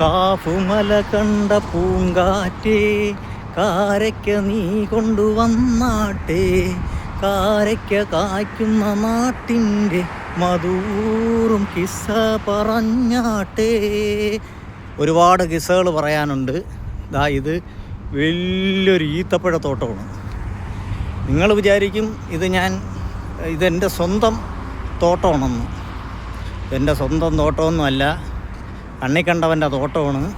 കാഫുമല കണ്ട പൂങ്കാറ്റേ കാരയ്ക്ക നീ കൊണ്ടുവന്നാട്ടേ. കാരയ്ക്ക കായ്ക്കുന്ന നാട്ടിന്റെ മധൂറും കിസ്സ പറഞ്ഞാട്ടേ. ഒരുപാട് കിസ്സകൾ പറയാനുണ്ട്. ദാ ഇത് വലിയൊരു ഈത്തപ്പഴത്തോട്ടമാണ്. നിങ്ങൾ വിചാരിക്കും ഇത് ഞാൻ ഇതെന്റെ സ്വന്തം തോട്ടമാണെന്ന്. എന്റെ സ്വന്തം തോട്ടമൊന്നുമല്ല. കണ്ണി കണ്ടവന്റെ തോട്ടമാണ്.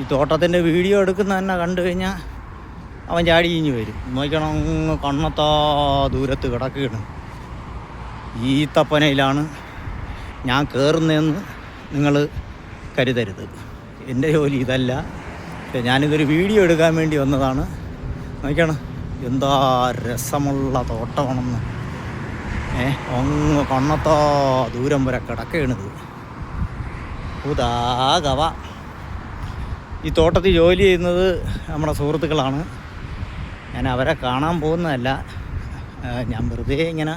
ഈ തോട്ടത്തിന്റെ വീഡിയോ എടുക്കുന്ന തന്നെ കണ്ടു കഴിഞ്ഞാൽ അവൻ ചാടി കഴിഞ്ഞ് വരും. നോക്കണം കണ്ണത്താ ദൂരത്ത് കിടക്കുകയാണ്. ഈ തപ്പനയിലാണ് ഞാൻ കയറുന്നതെന്ന് നിങ്ങൾ കരുതരുത്. എന്റെ ജോലി ഇതല്ല. ഞാനിതൊരു വീഡിയോ എടുക്കാൻ വേണ്ടി വന്നതാണ്. നോക്കണം എന്താ രസമുള്ള തോട്ടമാണെന്ന്. ഏ ഒന്ന് കണ്ണത്താ ദൂരം വരെ കിടക്കുകയാണിത്. ഉദാകവ ഈ തോട്ടത്തിൽ ജോലി ചെയ്യുന്നത് നമ്മുടെ സുഹൃത്തുക്കളാണ്. ഞാൻ അവരെ കാണാൻ പോകുന്നതല്ല. ഞാൻ വെറുതെ ഇങ്ങനെ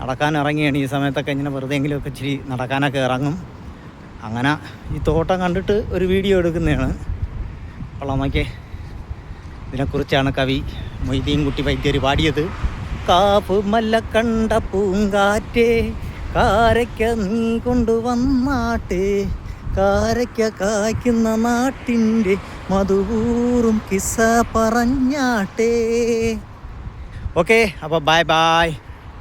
നടക്കാൻ ഇറങ്ങിയാണ്. ഈ സമയത്തൊക്കെ ഇങ്ങനെ വെറുതെ എങ്കിലുമൊക്കെ ഇച്ചിരി നടക്കാനൊക്കെ ഇറങ്ങും. അങ്ങനെ ഈ തോട്ടം കണ്ടിട്ട് ഒരു വീഡിയോ എടുക്കുന്നതാണ്. കൊള്ളാം നോക്കിയേ. ഇതിനെക്കുറിച്ചാണ് കവി മൊയ്തീൻ കുട്ടി വൈദ്യർ പാടിയത്. കാപ്പ് മല്ല കണ്ട പൂങ്കാറ്റേ കാരയ്ക്ക നീ കൊണ്ടുവന്നാട്ടെ. കാരയ്ക്ക കായ്ക്കുന്ന നാട്ടിന്റെ മധുപൂറും കിസ്സ പറഞ്ഞാട്ടെ. ഓക്കെ അപ്പോൾ ബൈ ബൈ